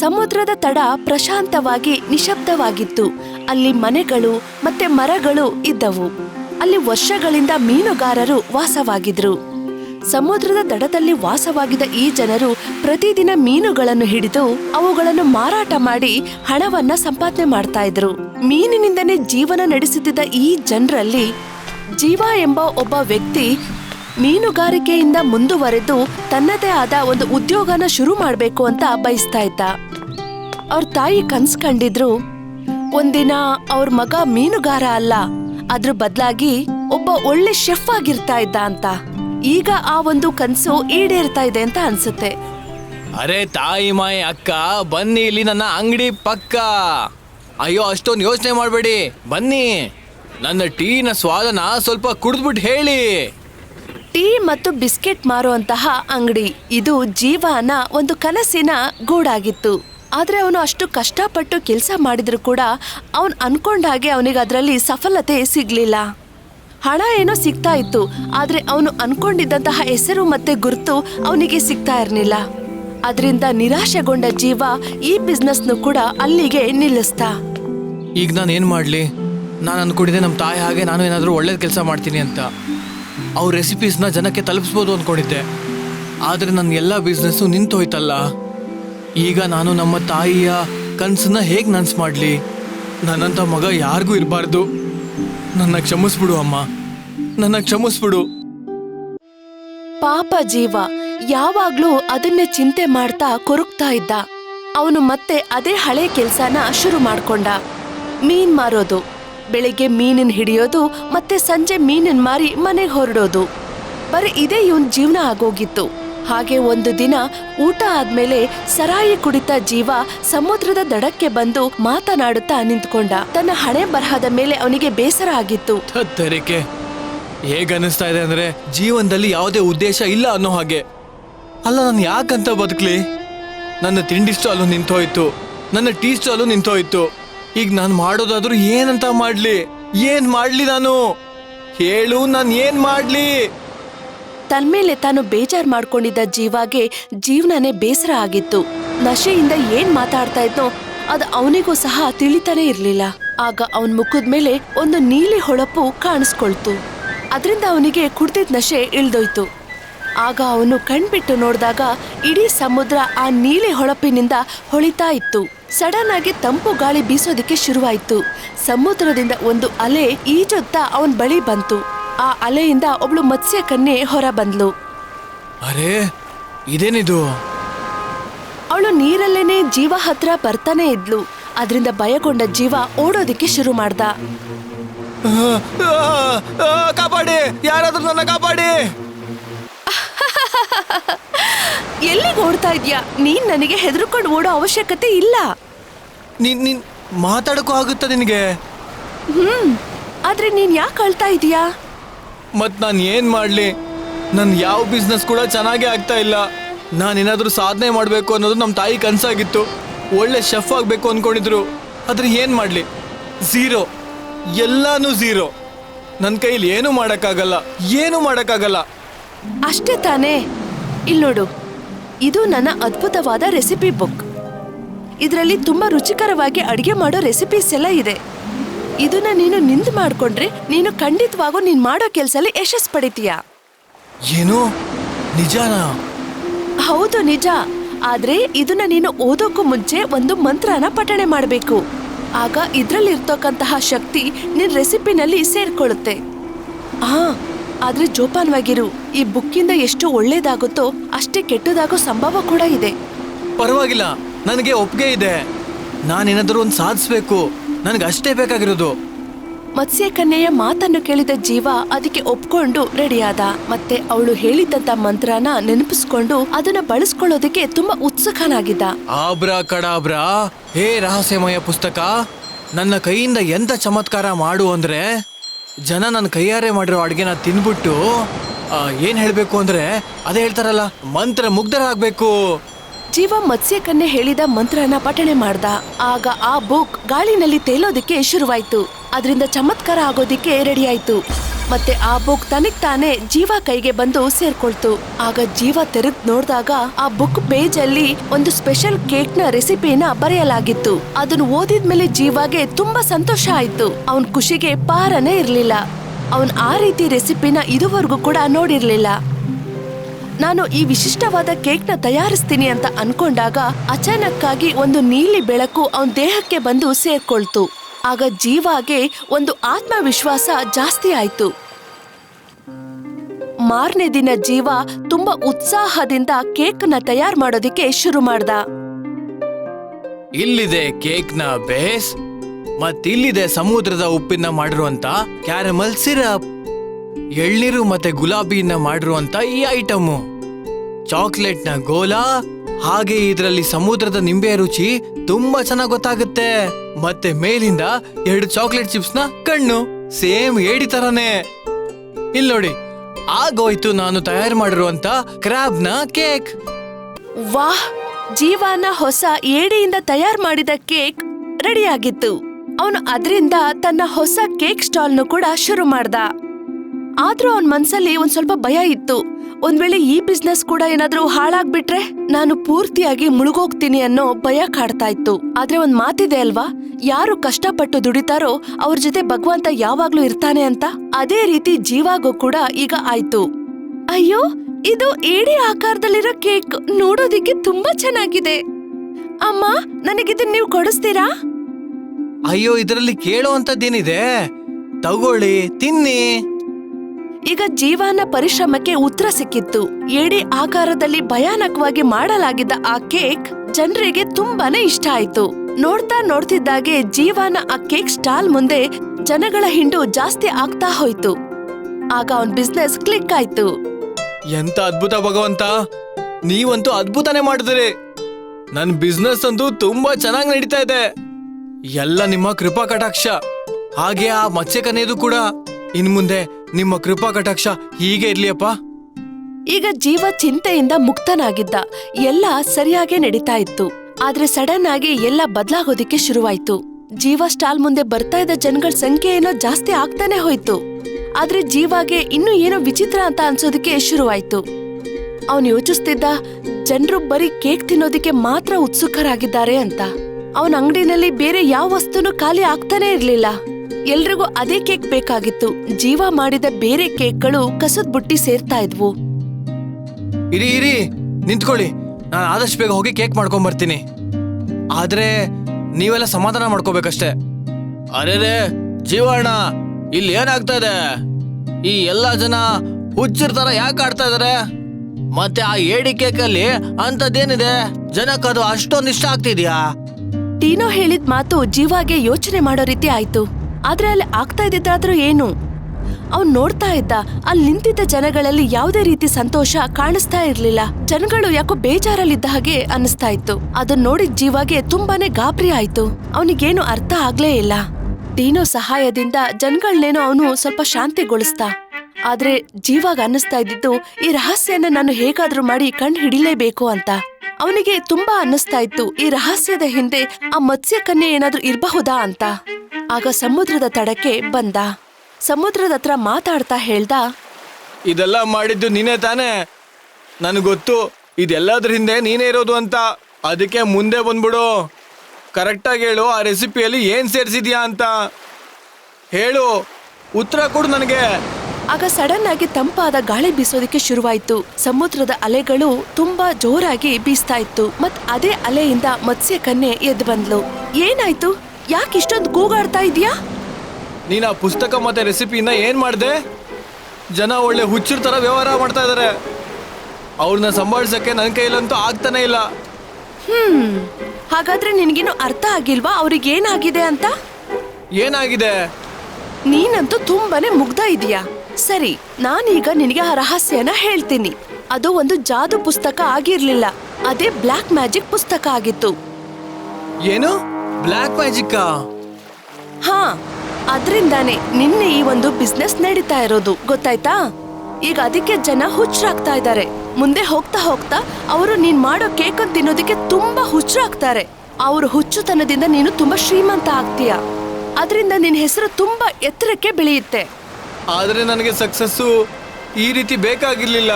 ಸಮುದ್ರದ ತಡ ಪ್ರಶಾಂತವಾಗಿ, ನಿಶಬ್ದವಾಗಿತ್ತು. ಅಲ್ಲಿ ಮನೆಗಳು ಮತ್ತೆ ಮರಗಳು ಇದ್ದವು. ಅಲ್ಲಿ ವರ್ಷಗಳಿಂದ ಮೀನುಗಾರರು ವಾಸವಾಗಿದ್ರು. ಸಮುದ್ರದ ದಡದಲ್ಲಿ ವಾಸವಾಗಿದ್ದ ಈ ಜನರು ಪ್ರತಿದಿನ ಮೀನುಗಳನ್ನು ಹಿಡಿದು, ಅವುಗಳನ್ನು ಮಾರಾಟ ಮಾಡಿ ಹಣವನ್ನ ಸಂಪಾದನೆ ಮಾಡ್ತಾ ಇದ್ರು. ಮೀನಿನಿಂದನೇ ಜೀವನ ನಡೆಸುತ್ತಿದ್ದ ಈ ಜನರಲ್ಲಿ ಜೀವ ಎಂಬ ಒಬ್ಬ ವ್ಯಕ್ತಿ ಮೀನುಗಾರಿಕೆಯಿಂದ ಮುಂದುವರೆದು ತನ್ನದೇ ಆದ ಒಂದು ಉದ್ಯೋಗನ ಶುರು ಮಾಡಬೇಕು ಅಂತ ಬಯಸ್ತಾ ಇದ್ದ. ಅವ್ರ ತಾಯಿ ಕನ್ಸ್ ಕಂಡಿದ್ರು ಒಂದಿನ ಅವ್ರ ಮಗ ಮೀನುಗಾರ ಅಲ್ಲ ಅದ್ರ ಬದಲಾಗಿ ಒಬ್ಬ ಒಳ್ಳೆ ಶೆಫ್ ಆಗಿರ್ತಾ ಇದ್ದ ಅಂತ. ಈಗ ಆ ಒಂದು ಕನ್ಸು ಈಡೇರ್ತಾ ಇದೆ ಅಂತ ಅನ್ಸುತ್ತೆ. ಅರೆ ತಾಯಿ ಮಾಯಿ ಅಕ್ಕ ಬನ್ನಿ ಇಲ್ಲಿ ನನ್ನ ಅಂಗಡಿ ಪಕ್ಕ. ಅಯ್ಯೋ ಅಷ್ಟೊಂದು ಯೋಚನೆ ಮಾಡಬೇಡಿ. ಬನ್ನಿ. ನನ್ನ ಟೀನ ಸ್ವಾದನ ಸ್ವಲ್ಪ ಕುಡಿದ್ಬಿಟ್ಟು ಹೇಳಿ. ಟೀ ಮತ್ತು ಬಿಸ್ಕೆಟ್ ಮಾರುವಂತಹ ಅಂಗಡಿ. ಇದು ಜೀವನ ಒಂದು ಕನಸಿನ ಗೂಡಾಗಿತ್ತು. ಆದ್ರೆ ಅವನು ಅಷ್ಟು ಕಷ್ಟಪಟ್ಟು ಕೆಲಸ ಮಾಡಿದರೂ ಕೂಡ ಅವನು ಅನ್ಕೊಂಡ ಹಾಗೆ ಅವನಿಗೆ ಅದರಲ್ಲಿ ಸಫಲತೆ ಸಿಗಲಿಲ್ಲ. ಹಣ ಏನೋ ಸಿಗ್ತಾ ಇತ್ತು, ಆದರೆ ಅವನು ಅನ್ಕೊಂಡಿದ್ದಂತಹ ಹೆಸರು ಮತ್ತೆ ಗುರುತು ಅವನಿಗೆ ಸಿಗ್ತಾ ಇರಲಿಲ್ಲ. ಅದರಿಂದ ನಿರಾಶೆಗೊಂಡ ಜೀವ ಈ ಬಿಸ್ನೆಸ್ನು ಕೂಡ ಅಲ್ಲಿಗೆ ನಿಲ್ಲಿಸ್ತಾ ಈಗ ನಾನು ಏನು ಮಾಡಲಿ? ನಾನು ಅನ್ಕೊಂಡಿದ್ದೆ ನಮ್ಮ ತಾಯಿ ಹಾಗೆ ನಾನು ಏನಾದರೂ ಒಳ್ಳೇದು ಕೆಲಸ ಮಾಡ್ತೀನಿ ಅಂತ. ಅವ್ರ ರೆಸಿಪೀಸ್ನ ಜನಕ್ಕೆ ತಲುಪಿಸ್ಬೋದು ಅಂದ್ಕೊಂಡಿದ್ದೆ ಆದರೆ ನನ್ನ ಎಲ್ಲ ಬಿಸ್ನೆಸ್ಸು ನಿಂತೋಯ್ತಲ್ಲ? ಈಗ ನಾನು ನಮ್ಮ ತಾಯಿಯ ಕನಸನ್ನ ಹೇಗೆ ನನ್ಸ್ ಮಾಡಲಿ? ನನ್ನಂಥ ಮಗ ಯಾರಿಗೂ ಇರಬಾರ್ದು. ನನ್ನ ಕ್ಷಮಿಸ್ಬಿಡು ಅಮ್ಮ. ನನ್ನ ಕ್ಷಮಿಸ್ಬಿಡು. ಪಾಪ ಜೀವ, ಯಾವಾಗ್ಲೂ ಅದನ್ನೇ ಚಿಂತೆ ಮಾಡ್ತಾ ಕೊರಗ್ತಾ ಇದ್ದ. ಅವನು ಮತ್ತೆ ಅದೇ ಹಳೆ ಕೆಲ್ಸನ ಶುರು ಮಾಡ್ಕೊಂಡ. ಮೀನ್ ಮಾರೋದು, ಬೆಳಿಗ್ಗೆ ಮೀನಿನ ಹಿಡಿಯೋದು, ಮತ್ತೆ ಸಂಜೆ ಮೀನಿನ ಮಾರಿ ಮನೆಗೆ ಹೊರಡೋದು. ಬರೀ ಇದೇ ಇವನ್ ಜೀವನ ಆಗೋಗಿತ್ತು. ಹಾಗೆ ಒಂದು ದಿನ ಊಟ ಆದ್ಮೇಲೆ ಸರಾಯಿ ಕುಡಿತ ಜೀವ ಸಮುದ್ರದ ದಡಕ್ಕೆ ಬಂದು ಮಾತನಾಡುತ್ತಾ ನಿಂತ್ಕೊಂಡ. ತನ್ನ ಹಣೆ ಬರಹದ ಮೇಲೆ ಅವನಿಗೆ ಬೇಸರ ಆಗಿತ್ತು. ತತ್ತರಿಕೆ ಇದೆ ಅಂದ್ರೆ ಜೀವನದಲ್ಲಿ ಯಾವುದೇ ಉದ್ದೇಶ ಇಲ್ಲ ಅನ್ನೋ ಹಾಗೆ. ಅಲ್ಲ, ನಾನು ಯಾಕಂತ ಬದುಕ್ಲಿ? ನನ್ನ ತಿಂಡಿ ಸ್ಟಾಲು ನಿಂತೋಯ್ತು. ನನ್ನ ಟೀ ಸ್ಟಾಲು ನಿಂತೋಯ್ತು. ಈಗ ನಾನು ಮಾಡೋದಾದ್ರೂ ಏನಂತ ಮಾಡ್ಲಿ? ಏನ್ ಮಾಡ್ಲಿ ನಾನು? ಹೇಳು, ನಾನು ಏನ್ ಮಾಡ್ಲಿ? ತನ್ಮೇಲೆ ತಾನು ಬೇಜಾರ್ ಮಾಡ್ಕೊಂಡಿದ್ದ ಜೀವಾಗೆ ಜೀವನನೇ ಬೇಸರ ಆಗಿತ್ತು. ನಶೆಯಿಂದ ಏನ್ ಮಾತಾಡ್ತಾ ಇದ್ನೋ ಅದು ಅವನಿಗೂ ಸಹ ತಿಳಿತಾನೆ ಇರ್ಲಿಲ್ಲ. ಆಗ ಅವನ್ ಮುಖದ ಮೇಲೆ ಒಂದು ನೀಲಿ ಹೊಳಪು ಕಾಣಿಸ್ಕೊಳ್ತು. ಅದರಿಂದ ಅವನಿಗೆ ಕುಡ್ದಿದ್ ನಶೆ ಇಳ್ದೋಯ್ತು. ಆಗ ಅವನು ಕಣ್ಬಿಟ್ಟು ನೋಡಿದಾಗ ಇಡೀ ಸಮುದ್ರ ಆ ನೀಲಿ ಹೊಳಪಿನಿಂದ ಹೊಳಿತಾ ಇತ್ತು. ಸಡನ್ ಆಗಿ ತಂಪು ಗಾಳಿ ಬೀಸೋದಿಕ್ಕೆ ಶುರುವಾಯಿತು. ಸಮುದ್ರದಿಂದ ಒಂದು ಅಲೆ ಈಜುತ್ತಾ ಅವನ್ ಬಳಿ ಬಂತು. ಆ ಅಲೆಯಿಂದ ಒಬ್ಳು ಮತ್ಸ್ಯ ಕನ್ಯೆ ಹೊರ ಬಂದ್ಲು. ಅರೆ ಇದೇನಿದು? ಅವಳು ನೀರಲ್ಲೇನೆ ಜೀವ ಹತ್ರ ಬರ್ತಾನೆ ಇದ್ಲು. ಅದರಿಂದ ಭಯಗೊಂಡ ಜೀವ ಓಡೋದಿಕ್ಕೆ ಶುರು ಮಾಡ್ದ. ಕಾಪಾಡಿ ಯಾರಾದ್ರೂ ನನ್ನ ಕಾಪಾಡಿ. ಎಲ್ಲಿಗೆ ಓಡ್ತಾ ಇದ್ಯಾ? ನೀನ್ ನನಗೆ ಹೆದರ್ಕೊಂಡು ಓಡೋ ಅವಶ್ಯಕತೆ ಇಲ್ಲ. ನೀನ್ ನೀನ್ ಮಾತಾಡಕ್ಕೂ ಆಗುತ್ತಾ ನಿನಗೆ? ಹ್ಮ್ ಆದ್ರೆ ನೀನ್ ಯಾಕೆ ಅಳ್ತಾ ಇದೀಯಾ? ಮತ್ ನಾನು ಏನ್ ಮಾಡ್ಲಿ? ನನ್ ಯಾವ ಬಿಸ್ನೆಸ್ ಕೂಡ ಚೆನ್ನಾಗೇ ಆಗ್ತಾ ಇಲ್ಲ. ನಾನೇನಾದರೂ ಸಾಧನೆ ಮಾಡಬೇಕು ಅನ್ನೋದು ನಮ್ಮ ತಾಯಿ ಕನ್ಸಾಗಿತ್ತು. ಒಳ್ಳೆ ಶೆಫ್ ಆಗಬೇಕು ಅನ್ಕೊಂಡಿದ್ರು. ಆದ್ರೆ ಏನ್ ಮಾಡ್ಲಿ? ಝೀರೋ ಎಲ್ಲಾನು ಝೀರೋ ನನ್ನ ಕೈಲಿ ಏನು ಮಾಡೋಕ್ಕಾಗಲ್ಲ. ಏನು ಮಾಡೋಕ್ಕಾಗಲ್ಲ. ಅಷ್ಟೇ ತಾನೇ. ಇಲ್ಲಿ ನೋಡು. ಇದು ನನ್ನ ಅದ್ಭುತವಾದ ರೆಸಿಪಿ ಬುಕ್ ಇದರಲ್ಲಿ ತುಂಬಾ ರುಚಿಕರವಾಗಿ ಅಡಿಗೆ ಮಾಡೋ ರೆಸಿಪೀಸ್ ಎಲ್ಲ ಇದೆ. ಇದನ್ನ ನೀನು ನಿಂದ ಮಾಡ್ಕೊಂಡ್ರೆ ನೀನು ಖಂಡಿತವಾಗೂ ನೀನ್ ಮಾಡೋ ಕೆಲ್ಸಲ್ಲಿ ಯಶಸ್ ಪಡಿತೀಯ. ಏನು? ನಿಜಾನಾ? ಹೌದು ನಿಜ. ಆದ್ರೆ ಇದನ್ನ ನೀನು ಓದೋಕ್ಕೂ ಮುಂಚೆ ಒಂದು ಮಂತ್ರನ ಪಠಣೆ ಮಾಡಬೇಕು. ಆಗ ಇದ್ರಲ್ಲಿರ್ತಕ್ಕಂತಹ ಶಕ್ತಿ ನಿನ್ ರೆಸಿಪಿನಲ್ಲಿ ಸೇರ್ಕೊಳ್ಳುತ್ತೆ. ಆ ಆದ್ರೆ ಜೋಪಾನವಾಗಿರು ಈ ಬುಕ್ಕಿಂದ ಎಷ್ಟು ಒಳ್ಳೇದಾಗುತ್ತೋ ಅಷ್ಟೇ ಕೆಟ್ಟದಾಗೋ ಸಂಭವ ಕೂಡ ಇದೆ. ಪರವಾಗಿಲ್ಲ ನನಗೆ ಒಪ್ಪಿಗೆ ಇದೆ. ನಾನೇನಾದರೂ ಒಂದು ಸಾಧಿಸ್ಬೇಕು. ನನಗೆ ಅಷ್ಟೇ ಬೇಕಾಗಿರೋದು. ಮತ್ಸ್ಯ ಕನ್ಯೆಯ ಮಾತನ್ನು ಕೇಳಿದ ಜೀವ ಅದಕ್ಕೆ ಒಪ್ಕೊಂಡು ರೆಡಿಯಾದ. ಮತ್ತೆ ಅವಳು ಹೇಳಿದ್ದಂತ ಮಂತ್ರನ ನೆನಪಿಸ್ಕೊಂಡು ಅದನ್ನ ಬಳಸ್ಕೊಳ್ಳೋದಕ್ಕೆ ತುಂಬಾ ಉತ್ಸುಕನಾಗಿದ್ದ. ಆಬ್ರಾ ಕಡಾಬ್ರಾ ಹೇ ರಹಸ್ಯಮಯ ಪುಸ್ತಕ ನನ್ನ ಕೈಯಿಂದ ಎಂತ ಚಮತ್ಕಾರ ಮಾಡು ಅಂದ್ರೆ ಜನ ನನ್ನ ಕೈಯಾರೆ ಮಾಡಿರೋ ಅಡುಗೆನ ತಿನ್ಬಿಟ್ಟು ಆ, ಏನ್ ಹೇಳ್ಬೇಕು ಅಂದ್ರೆ ಅದೇ ಹೇಳ್ತಾರಲ್ಲ ಮಂತ್ರ ಮುಗ್ಧರಾಗ್ಬೇಕು. ಜೀವ ಮತ್ಸ್ಯ ಕನ್ಯೆ ಹೇಳಿದ ಮಂತ್ರನ ಪಠಣೆ ಮಾಡ್ದ. ಆಗ ಆ ಬುಕ್ ಗಾಳಿನಲ್ಲಿ ತೇಲೋದಕ್ಕೆ ಶುರುವಾಯ್ತು. ಅದರಿಂದ ಚಮತ್ಕಾರ ಆಗೋದಿಕ್ಕೆ ರೆಡಿ ಆಯ್ತು ಮತ್ತೆ ಆ ಬುಕ್ ತನಗ್ ತಾನೇ ಜೀವ ಕೈಗೆ ಬಂದು ಸೇರ್ಕೊಳ್ತು. ಆಗ ಜೀವ ತೆರೆದ್ ನೋಡಿದಾಗ ಆ ಬುಕ್ ಪೇಜ್ ಅಲ್ಲಿ ಒಂದು ಸ್ಪೆಷಲ್ ಕೇಕ್ನ ರೆಸಿಪಿನ ಬರೆಯಲಾಗಿತ್ತು. ಅದನ್ನು ಓದಿದ್ಮೇಲೆ ಜೀವಾಗೆ ತುಂಬಾ ಸಂತೋಷ ಆಯ್ತು. ಅವನ್ ಖುಷಿಗೆ ಪಾರನೇ ಇರ್ಲಿಲ್ಲ. ಅವನ್ ಆ ರೀತಿ ರೆಸಿಪಿನ ಇದುವರೆಗೂ ಕೂಡ ನೋಡಿರ್ಲಿಲ್ಲ. ನಾನು ಈ ವಿಶಿಷ್ಟವಾದ ಕೇಕ್ನ ತಯಾರಿಸ್ತೀನಿ ಅಂತ ಅನ್ಕೊಂಡಾಗ ಅಚಾನಕ್ಕಾಗಿ ಒಂದು ನೀಲಿ ಬೆಳಕು ಅವನ ದೇಹಕ್ಕೆ ಬಂದು ಸೇರ್ಕೊಳ್ತು. ಆಗ ಜೀವಾಗೆ ಒಂದು ಆತ್ಮವಿಶ್ವಾಸ ಜಾಸ್ತಿ ಆಯ್ತು. ಮಾರನೇ ದಿನ ಜೀವ ತುಂಬಾ ಉತ್ಸಾಹದಿಂದ ಕೇಕ್ನ ತಯಾರು ಮಾಡೋದಕ್ಕೆ ಶುರು ಮಾಡ್ದ. ಇಲ್ಲಿದೆ ಕೇಕ್ನ ಬೇಸ್, ಮತ್ತಿಲ್ಲಿದೆ ಸಮುದ್ರದ ಉಪ್ಪಿನ ಮಾಡಿರುವಂತ ಕ್ಯಾರಮಲ್ ಸಿರಪ್, ಎಳ್ನೀರು ಮತ್ತೆ ಗುಲಾಬಿಯಿಂದ ಮಾಡಿರುವಂತ ಈ ಐಟಮು. ಚಾಕ್ಲೇಟ್ನ ಗೋಲಾ, ಹಾಗೆ ಇದರಲ್ಲಿ ಸಮುದ್ರದ ನಿಂಬೆ ರುಚಿ ತುಂಬಾ ಚೆನ್ನಾಗಿ ಗೊತ್ತಾಗುತ್ತೆ. ಮತ್ತೆ ಮೇಲಿಂದ ಎರಡು ಚಾಕ್ಲೇಟ್ ಚಿಪ್ಸ್ನ ಕಣ್ಣು, ಸೇಮ್ ಏಡಿ ತರನೇ. ಇಲ್ಲಿ ನೋಡಿ, ಆಗೋಯ್ತು ನಾನು ತಯಾರು ಮಾಡಿರುವಂತ ಕ್ರಾಬ್ನ ಕೇಕ್. ವಾಹ್, ಜೀವಾನ ಹೊಸ ಏಡಿಯಿಂದ ತಯಾರು ಮಾಡಿದ ಕೇಕ್ ರೆಡಿಯಾಗಿತ್ತು. ಅವನು ಅದರಿಂದ ತನ್ನ ಹೊಸ ಕೇಕ್ ಸ್ಟಾಲ್ನು ಕೂಡ ಶುರು ಮಾಡ್ದ. ಆದ್ರೂ ಅವನ್ ಮನ್ಸಲ್ಲಿ ಒಂದ್ ಸ್ವಲ್ಪ ಭಯ ಇತ್ತು. ಒಂದ್ ವೇಳೆ ಈ ಬಿಸ್ನೆಸ್ ಕೂಡ ಏನಾದ್ರೂ ಹಾಳಾಗ್ಬಿಟ್ರೆ ನಾನು ಪೂರ್ತಿಯಾಗಿ ಮುಳುಗೋಗ್ತೀನಿ ಅನ್ನೋ ಭಯ ಕಾಡ್ತಾ ಇತ್ತು. ಆದ್ರೆ ಒಂದ್ ಮಾತಿದೆ ಅಲ್ವಾ? ಯಾರು ಕಷ್ಟಪಟ್ಟು ದುಡಿತಾರೋ ಅವ್ರ ಜೊತೆ ಭಗವಂತ ಯಾವಾಗ್ಲೂ ಇರ್ತಾನೆ ಅಂತ? ಅದೇ ರೀತಿ ಜೀವಾಗೂ ಕೂಡ ಈಗ ಆಯ್ತು. ಅಯ್ಯೋ, ಇದು ಏಡಿ ಆಕಾರದಲ್ಲಿರೋ ಕೇಕ್. ನೋಡೋದಿಕ್ಕೆ ತುಂಬಾ ಚೆನ್ನಾಗಿದೆ. ಅಮ್ಮ ನನಗಿದನ್ನ ನೀವು ಕೊಡಿಸ್ತೀರಾ? ಅಯ್ಯೋ, ಇದರಲ್ಲಿ ಕೇಳೋ ಅಂತದ್ದೇನಿದೆ ತಗೊಳ್ಳಿ, ತಿನ್ನಿ. ಈಗ ಜೀವನ ಪರಿಶ್ರಮಕ್ಕೆ ಉತ್ತರ ಸಿಕ್ಕಿತ್ತು. ಏಡಿ ಆಕಾರದಲ್ಲಿ ಭಯಾನಕವಾಗಿ ಮಾಡಲಾಗಿದ್ದ ಆ ಕೇಕ್ ಜನರಿಗೆ ತುಂಬಾನೇ ಇಷ್ಟ ಆಯ್ತು. ನೋಡ್ತಾ ನೋಡ್ತಿದ್ದಾಗೆ ಜೀವನ ಆ ಕೇಕ್ ಸ್ಟಾಲ್ ಮುಂದೆ ಜನಗಳ ಹಿಂಡು ಜಾಸ್ತಿ ಆಗ್ತಾ ಹೋಯ್ತು. ಆಗ ಅವನ್ ಬಿಸ್ನೆಸ್ ಕ್ಲಿಕ್ ಆಯ್ತು. ಎಂತ ಅದ್ಭುತ ಭಗವಂತ! ನೀವಂತೂ ಅದ್ಭುತನೇ ಮಾಡಿದ್ರಿ. ನನ್ ಬಿಸ್ನೆಸ್ ಅಂತೂ ತುಂಬಾ ಚೆನ್ನಾಗಿ ನಡೀತಾ ಇದೆ. ಎಲ್ಲ ನಿಮ್ಮ ಕೃಪಾ ಕಟಾಕ್ಷ. ಹಾಗೆ ಆ ಮತ್ಸ್ಯ ಕನೆಯದು ಕೂಡ. ಇನ್ ಮುಂದೆ ನಿಮ್ಮ ಕೃಪಾ ಕಟಾಕ್ಷ ಹೀಗೆ ಇರ್ಲಿಯಪ್ಪ? ಈಗ ಜೀವ ಚಿಂತೆಯಿಂದ ಮುಕ್ತನಾಗಿದ್ದ ಎಲ್ಲ ಸರಿಯಾಗಿ ನಡೀತಾ ಇತ್ತು. ಆದ್ರೆ ಸಡನ್ ಆಗಿ ಎಲ್ಲ ಬದಲಾಗೋದಿಕ್ಕೆ ಶುರುವಾಯ್ತು. ಜೀವ ಸ್ಟಾಲ್ ಮುಂದೆ ಬರ್ತಾ ಇದ್ದ ಜನಗಳ ಸಂಖ್ಯೆ ಏನೋ ಜಾಸ್ತಿ ಆಗ್ತಾನೆ ಹೋಯ್ತು. ಆದ್ರೆ ಜೀವಾಗೆ ಇನ್ನೂ ಏನೋ ವಿಚಿತ್ರ ಅಂತ ಅನ್ಸೋದಕ್ಕೆ ಶುರುವಾಯ್ತು. ಅವನು ಯೋಚಿಸ್ತಿದ್ದ, ಜನರು ಬರೀ ಕೇಕ್ ತಿನ್ನೋದಿಕ್ಕೆ ಮಾತ್ರ ಉತ್ಸುಕರಾಗಿದ್ದಾರೆ ಅಂತ. ಅವನ ಅಂಗಡಿನಲ್ಲಿ ಬೇರೆ ಯಾವ ವಸ್ತುನೂ ಖಾಲಿ ಆಗ್ತಾನೆ ಇರ್ಲಿಲ್ಲ. ಎಲ್ರಿಗೂ ಅದೇ ಕೇಕ್ ಬೇಕಾಗಿತ್ತು. ಜೀವ ಮಾಡಿದ ಬೇರೆ ಕೇಕ್ಗಳು ಕಸದ್ ಬುಟ್ಟಿ ಸೇರ್ತಾ ಇದ್ವು. ಇರಿ ಇರಿ ನಿಂತ್ಕೊಳ್ಳಿ. ನಾನು ಆದಷ್ಟು ಬೇಗ ಹೋಗಿ ಕೇಕ್ ಮಾಡ್ಕೊಂಡ್ ಬರ್ತೀನಿ. ಆದ್ರೆ ನೀವೆಲ್ಲ ಸಮಾಧಾನ ಮಾಡ್ಕೋಬೇಕಷ್ಟೇ. ಅರೆ ಜೀವಣ್ಣ ಇಲ್ಲಿ ಏನಾಗ್ತಾ ಇದೆ? ಈ ಎಲ್ಲಾ ಜನ ಹುಚ್ಚಿರ್ ತರ ಯಾಕೆ ಆಡ್ತಾ ಇದಾರೆ? ಮತ್ತೆ ಆ ಏಡಿ ಕೇಕ್ ಅಲ್ಲಿ ಜನಕ್ಕೆ ಅದು ಅಷ್ಟೊಂದು ಇಷ್ಟ ಆಗ್ತಿದ್ಯಾ? ಟೀನೋ ಹೇಳಿದ ಮಾತು ಜೀವಾಗೆ ಯೋಚನೆ ಮಾಡೋ ರೀತಿ ಆಯ್ತು. ಆದ್ರೆ ಅಲ್ಲಿ ಆಗ್ತಾ ಇದ್ದಿದ್ದಾದ್ರೂ ಏನು? ಅವ್ನು ನೋಡ್ತಾ ಇದ್ದ, ಅಲ್ಲಿ ನಿಂತಿದ್ದ ಜನಗಳಲ್ಲಿ ಯಾವುದೇ ರೀತಿ ಸಂತೋಷ ಕಾಣಿಸ್ತಾ ಇರ್ಲಿಲ್ಲ. ಜನಗಳು ಯಾಕೋ ಬೇಜಾರಲ್ಲಿದ್ದ ಹಾಗೆ ಅನಿಸ್ತಾ ಇತ್ತು. ಅದನ್ನ ನೋಡಿದ ಜೀವಾಗೆ ತುಂಬಾನೇ ಗಾಬರಿ ಆಯ್ತು. ಅವನಿಗೇನು ಅರ್ಥ ಆಗ್ಲೇ ಇಲ್ಲ. ಡೀನೋ ಸಹಾಯದಿಂದ ಜನಗಳನ್ನೇನೋ ಅವನು ಸ್ವಲ್ಪ ಶಾಂತಿಗೊಳಿಸ್ತಾ ಆದ್ರೆ ಜೀವಾಗ ಅನ್ನಿಸ್ತಾ ಇದ್ದಿದ್ದು, ಈ ರಹಸ್ಯನ ನಾನು ಹೇಗಾದ್ರೂ ಮಾಡಿ ಕಂಡು ಹಿಡಿಲೇಬೇಕು ಅಂತ. ಅವನಿಗೆ ತುಂಬಾ ಅನ್ನಿಸ್ತಾ ಇತ್ತು. ಈ ರಹಸ್ಯದ ಹಿಂದೆ ಆ ಮತ್ಸ್ಯ ಕನ್ಯೆ ಏನಾದ್ರೂ ಇರಬಹುದಾ ಅಂತ. ಆಗ ಸಮುದ್ರದ ತಡಕ್ಕೆ ಬಂದ. ಸಮುದ್ರದ ಹತ್ರ ಮಾತಾಡ್ತಾ ಹೇಳ್ದ, ಇದೆಲ್ಲ ಮಾಡಿದ್ದು ನೀನೇ ತಾನೇ? ನನಗೆ ಗೊತ್ತು, ಇದೆಲ್ಲದ್ರ ಹಿಂದೆ ನೀನೇ ಇರೋದು ಅಂತ. ಅದಕ್ಕೆ ಮುಂದೆ ಬಂದ್ಬಿಡು. ಕರೆಕ್ಟಾಗಿ ಹೇಳು, ಆ ರೆಸಿಪಿಯಲ್ಲಿ ಏನ್ ಸೇರಿಸಿದ್ಯಾ ಅಂತ. ಹೇಳು, ಉತ್ತರ ಕೊಡು ನನಗೆ. ಆಗ ಸಡನ್ ಆಗಿ ತಂಪಾದ ಗಾಳಿ ಬೀಸೋದಕ್ಕೆ ಶುರುವಾಯಿತು. ಸಮುದ್ರದ ಅಲೆಗಳು ತುಂಬಾ ಜೋರಾಗಿ ಬೀಸ್ತಾ ಇತ್ತು. ಮತ್ ಅದೇ ಅಲೆಯಿಂದ ಮತ್ಸ್ಯ ಕನ್ಯೆ ಎದ್ದು ಬಂದ್ಲು. ಏನಾಯ್ತು? ಯಾಕೆ ಇಷ್ಟೊಂದು ಕೂಗಾಡ್ತಾ ಇದೀಯಾ? ನೀನು ಆ ಪುಸ್ತಕ ಮತ್ತೆ ರೆಸಿಪಿಯಿಂದ ಏನ್ ಮಾಡಿದೆ? ಜನ ಒಳ್ಳೆ ಹುಚ್ಚರ ತರ ವ್ಯವಹಾರ ಮಾಡ್ತಾ ಇದಾರೆ. ಅವ್ರನ್ನ ಸಂಭಾಳಿಸಕ್ಕೆ ನನ್ನ ಕೈಲಂತೂ ಆಗ್ತಾನೆ ಇಲ್ಲ. ಹ್ಮ್. ಹಾಗಾದ್ರೆ ನಿನ್ಗೇನು ಅರ್ಥ ಆಗಿಲ್ವಾ? ಅವ್ರಿಗೆ ಏನಾಗಿದೆ ಅಂತ? ಏನಾಗಿದೆ? ನೀನಂತೂ ತುಂಬಾನೇ ಮುಗ್ಧ ಇದೀಯಾ ಸರಿ ನಾನೀಗ ನಿನಗೆ ಆ ರಹಸ್ಯನ ಹೇಳ್ತೀನಿ. ಅದು ಒಂದು ಜಾದು ಪುಸ್ತಕ ಆಗಿರ್ಲಿಲ್ಲ. ಅದೇ ಬ್ಲ್ಯಾಕ್ ಮ್ಯಾಜಿಕ್ ಪುಸ್ತಕ ಆಗಿತ್ತು. ಏನು? ಬ್ಲ್ಯಾಕ್ ಮ್ಯಾಜಿಕ್ಕಾ? ಹಾ ಅದರಿಂದಾನೆ ನಿನ್ನೆ ಈ ಒಂದು ಬಿಸ್ನೆಸ್ ನಡೀತಾ ಇರೋದು ಗೊತ್ತಾಯ್ತಾ? ಈಗ ಅದಕ್ಕೆ ಜನ ಹುಚ್ಚರಾಗ್ತಾ ಇದ್ದಾರೆ. ಮುಂದೆ ಹೋಗ್ತಾ ಹೋಗ್ತಾ ಅವರು ನೀನ್ ಮಾಡೋ ಕೇಕ್ ತಿನ್ನೋದಕ್ಕೆ ತುಂಬಾ ಹುಚ್ಚರಾಗ್ತಾರೆ ಅವ್ರ ಹುಚ್ಚುತನದಿಂದ ನೀನು ತುಂಬಾ ಶ್ರೀಮಂತ ಆಗ್ತೀಯ? ಅದರಿಂದ ನಿನ್ನ ಹೆಸರು ತುಂಬಾ ಎತ್ತರಕ್ಕೆ ಬೆಳೆಯುತ್ತೆ. ಆದರೆ ನನಗೆ ಸಕ್ಸಸ್ಸು ಈ ರೀತಿ ಬೇಕಾಗಿರ್ಲಿಲ್ಲ.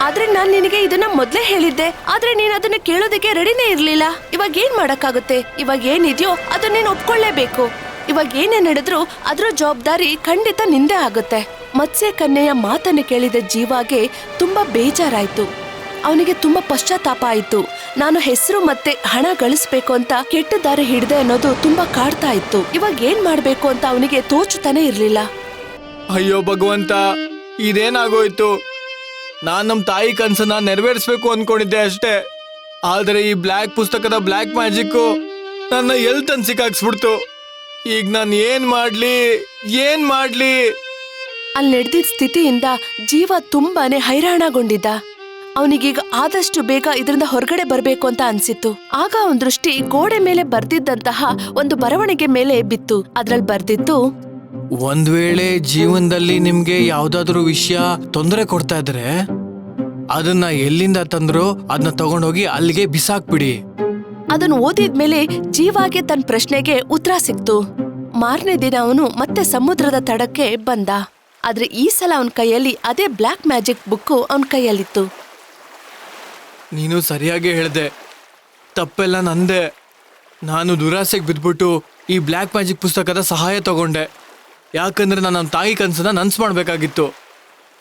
ಆದ್ರೆ ನಾನು ನಿನಗೆ ಇದನ್ನ ಮೊದ್ಲೇ ಹೇಳಿದ್ದೆ. ಆದ್ರೆ ನೀನ್ ಅದನ್ನ ಕೇಳೋದಕ್ಕೆ ರೆಡಿನೇ ಇರ್ಲಿಲ್ಲ. ಇವಾಗ ಏನ್ ಮಾಡಕ್ಕಾಗುತ್ತೆ? ಇವಾಗ ಏನಿದೆಯೋ ಅದನ್ನ ನೀನ್ ಒಪ್ಕೊಳ್ಳೇಬೇಕು. ಇವಾಗ ಏನೇ ನಡೆದ್ರು ಅದ್ರ ಜವಾಬ್ದಾರಿ ಖಂಡಿತ ನಿಂದೆ ಆಗುತ್ತೆ. ಮತ್ಸ್ಯ ಕನ್ಯೆಯ ಮಾತನ್ನು ಕೇಳಿದ ಜೀವಾಗೆ ತುಂಬಾ ಬೇಜಾರಾಯ್ತು. ಅವನಿಗೆ ತುಂಬಾ ಪಶ್ಚಾತ್ತಾಪ ಆಯ್ತು. ನಾನು ಹೆಸರು ಮತ್ತೆ ಹಣ ಗಳಿಸ್ಬೇಕು ಅಂತ ಕೆಟ್ಟ ದಾರಿ ಹಿಡಿದೆ ಅನ್ನೋದು ತುಂಬಾ ಕಾಡ್ತಾ ಇತ್ತು. ಇವಾಗ ಏನ್ ಮಾಡ್ಬೇಕು ಅಂತ ಅವನಿಗೆ ತೋಚುತ್ತಾನೆ ಇರ್ಲಿಲ್ಲ. ಅಯ್ಯೋ ಭಗವಂತ, ಇದೇನಾಗೋಯ್ತು? ನಾನು ನಮ್ಮ ತಾಯಿ ಕನ್ಸನ್ನ ನೆರವೇರಿಸ್ಬೇಕು ಅನ್ಕೊಂಡಿದ್ದೆ ಅಷ್ಟೇ. ಆದರೆ ಈ ಬ್ಲ್ಯಾಕ್ ಪುಸ್ತಕದ ಬ್ಲ್ಯಾಕ್ ಮ್ಯಾಜಿಕ್ಕು ನನ್ನ ಎಲ್ ತನ್ ಸಿಕ್ಕಾಕ್ಸ್ಬಿಡ್ತು ಈಗ ನಾನು ಏನ್ ಮಾಡ್ಲಿ ಏನ್ ಮಾಡ್ಲಿ? ಅಲ್ಲಿ ನಡೆದಿದ್ದ ಸ್ಥಿತಿಯಿಂದ ಜೀವ ತುಂಬಾನೇ ಹೈರಾಣಗೊಂಡಿದ್ದ. ಅವನಿಗೀಗ ಆದಷ್ಟು ಬೇಗ ಇದರಿಂದ ಹೊರಗಡೆ ಬರಬೇಕು ಅಂತ ಅನ್ಸಿತ್ತು. ಆಗ ಅವನ ದೃಷ್ಟಿ ಗೋಡೆ ಮೇಲೆ ಬರ್ದಿದ್ದಂತಹ ಒಂದು ಬರವಣಿಗೆ ಮೇಲೆ ಬಿತ್ತು. ಅದ್ರಲ್ಲಿ ಬರ್ದಿತ್ತು ಒಂದ್ ವೇಳೆ ಜೀವನದಲ್ಲಿ ನಿಮ್ಗೆ ಯಾವ್ದಾದ್ರು ವಿಷಯ ತೊಂದರೆ ಕೊಡ್ತಾ ಇದ್ರೆ ಅದನ್ನ ಎಲ್ಲಿಂದ ತಂದ್ರು ಅದನ್ನ ತಗೊಂಡೋಗಿ ಅಲ್ಲಿಗೆ ಬಿಸಾಕ್ಬಿಡಿ. ಅದನ್ನು ಓದಿದ್ಮೇಲೆ ಜೀವಾಗೆ ತನ್ನ ಪ್ರಶ್ನೆಗೆ ಉತ್ತರ ಸಿಕ್ತು. ಮಾರನೇ ದಿನ ಅವನು ಮತ್ತೆ ಸಮುದ್ರದ ತಡಕ್ಕೆ ಬಂದ. ಆದ್ರೆ ಈ ಸಲ ಅವನ ಕೈಯಲ್ಲಿ ಅದೇ ಬ್ಲ್ಯಾಕ್ ಮ್ಯಾಜಿಕ್ ಬುಕ್ ಅವನ ಕೈಯಲ್ಲಿತ್ತು. ನೀನು ಸರಿಯಾಗಿ ಹೇಳ್ದೆ. ತಪ್ಪೆಲ್ಲ ನಂದೆ. ನಾನು ದುರಾಸೆಗೆ ಬಿದ್ಬಿಟ್ಟು ಈ ಬ್ಲ್ಯಾಕ್ ಮ್ಯಾಜಿಕ್ ಪುಸ್ತಕದ ಸಹಾಯ ತಗೊಂಡೆ. ಯಾಕಂದ್ರೆ ನಾನು ನಮ್ಮ ತಾಯಿ ಕನಸನ್ನ ನನಸು ಮಾಡಬೇಕಾಗಿತ್ತು.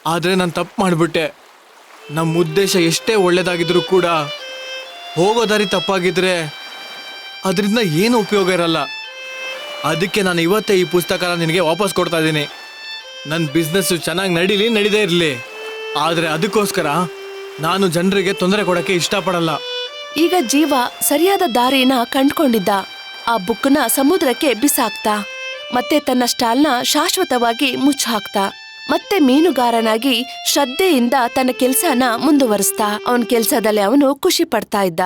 ಆದರೆ ನಾನು ತಪ್ಪು ಮಾಡಿಬಿಟ್ಟೆ. ನಮ್ಮ ಉದ್ದೇಶ ಎಷ್ಟೇ ಒಳ್ಳೆಯದಾಗಿದ್ರೂ ಕೂಡ ಹೋಗೋ ದಾರಿ ತಪ್ಪಾಗಿದ್ರೆ ಅದರಿಂದ ಏನು ಉಪಯೋಗ ಇರಲ್ಲ. ಅದಕ್ಕೆ ನಾನು ಇವತ್ತೇ ಈ ಪುಸ್ತಕನ ನಿನಗೆ ವಾಪಸ್ ಕೊಡ್ತಾ ಇದ್ದೀನಿ. ನನ್ನ ಬಿಸ್ನೆಸ್ಸು ಚೆನ್ನಾಗಿ ನಡೀಲಿ, ನಡೀದೇ ಇರಲಿ. ಆದರೆ ಅದಕ್ಕೋಸ್ಕರ ನಾನು ಜನರಿಗೆ ತೊಂದರೆ ಕೊಡೋಕ್ಕೆ ಇಷ್ಟಪಡಲ್ಲ. ಈಗ ಜೀವ ಸರಿಯಾದ ದಾರಿನ ಕಂಡ್ಕೊಂಡಿದ್ದ. ಆ ಬುಕ್ನ ಸಮುದ್ರಕ್ಕೆ ಬಿಸಾಕ್ತಾ. ಮತ್ತೆ ತನ್ನ ಸ್ಟಾಲ್ನ ಶಾಶ್ವತವಾಗಿ ಮುಚ್ಚಾಕ್ತಾ, ಮತ್ತೆ ಮೀನುಗಾರನಾಗಿ ಶ್ರದ್ಧೆಯಿಂದ ತನ್ನ ಕೆಲಸನ ಮುಂದುವರಿಸ್ತಾ, ಅವನ ಕೆಲಸದಲ್ಲಿ ಅವನು ಖುಷಿ ಪಡ್ತಾ ಇದ್ದ.